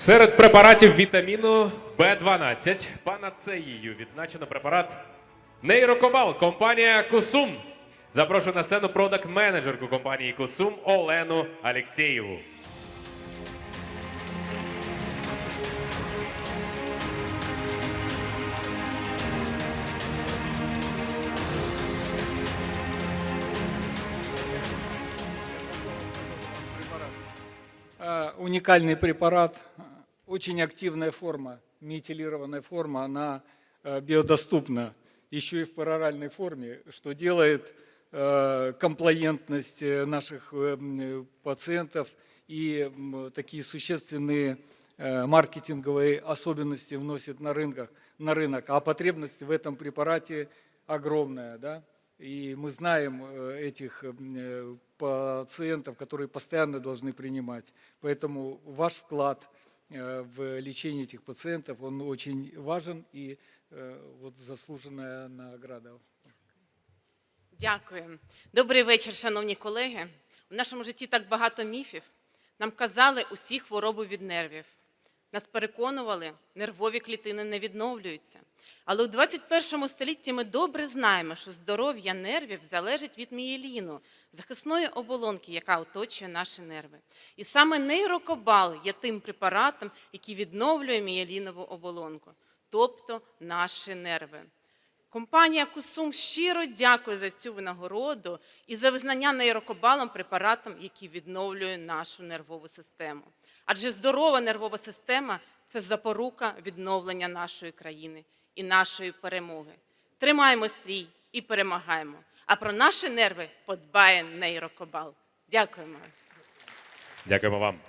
Серед препаратів вітаміну В12 панацеїю відзначено препарат Нейрокобал, компанія Кусум. Запрошую на сцену продакт-менеджерку компанії Кусум Олену Алєксєєву. Э, Уникальный препарат, э, очень активная форма, метилированная форма, она э, биодоступна еще и в пероральной форме, что делает э, комплаентность э, наших пациентов и такие существенные маркетинговые особенности вносит на, рынках, на рынок. А потребность в этом препарате огромная. Да? И мы знаем этих пациентов, которые постоянно должны принимать. Поэтому ваш вклад в лечении этих пациентов, он очень важен и э, вот заслуженная награда. Дякую. Добрий вечір, шановні колеги. У нашому житті так багато міфів. Нам казали усі хвороби від нервів. Нас переконували, нервові клітини не відновлюються. Але у 21 столітті ми добре знаємо, що здоров'я нервів залежить від мієліну, захисної оболонки, яка оточує наші нерви. І саме нейрокобал є тим препаратом, який відновлює мієлінову оболонку, тобто наші нерви. Компанія Кусум щиро дякує за цю винагороду і за визнання нейрокобалом препаратом, який відновлює нашу нервову систему. Адже здорова нервова система це запорука відновлення нашої країни і нашої перемоги. Тримаємо стрій і перемагаємо. А про наші нерви подбає нейрокобал. Дякуємо. Дякуємо вам.